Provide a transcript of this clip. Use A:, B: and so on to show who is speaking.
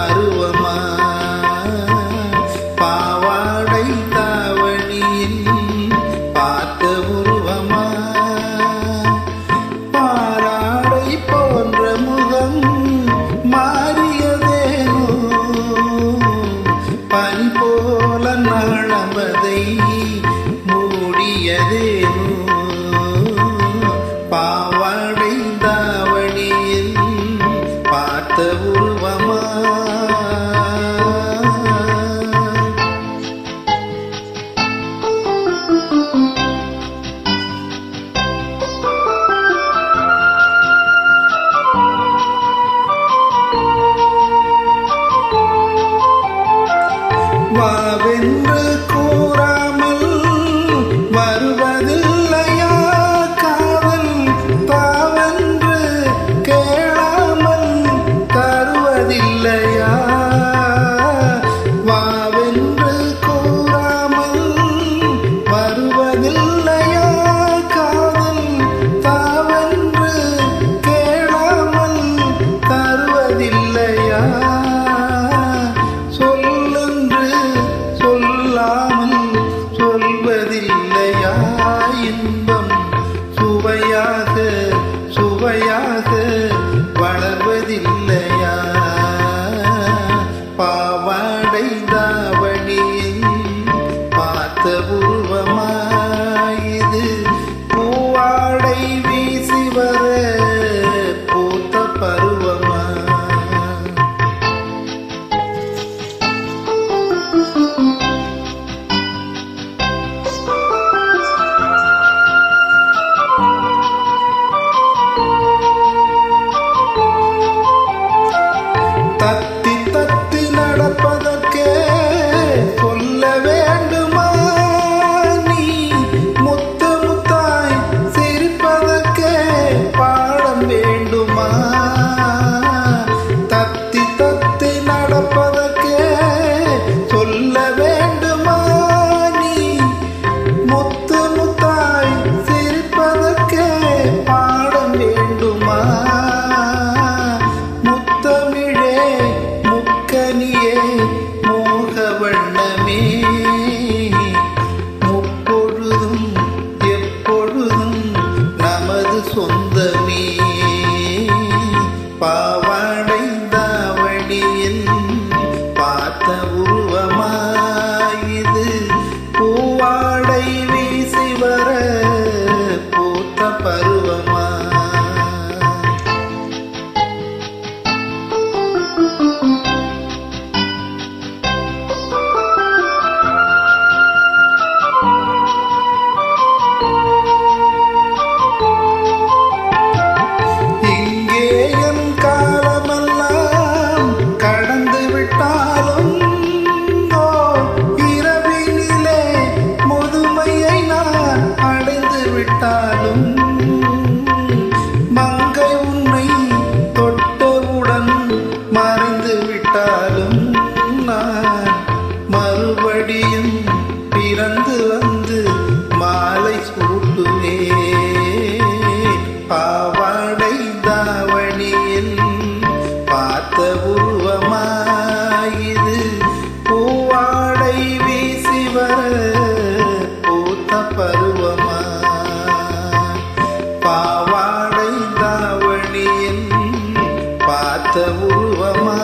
A: பருவமா? பாவாடை தாவணியில் பார்த்த உருவமா? பாராடை போன்ற முகம் மாறியதேனோ? பனி போல பாவென்று கோ உருவமாயுது. జీవర పూత பருவமா? பாவாடை தாவணியின் பார்த்த உருவமா?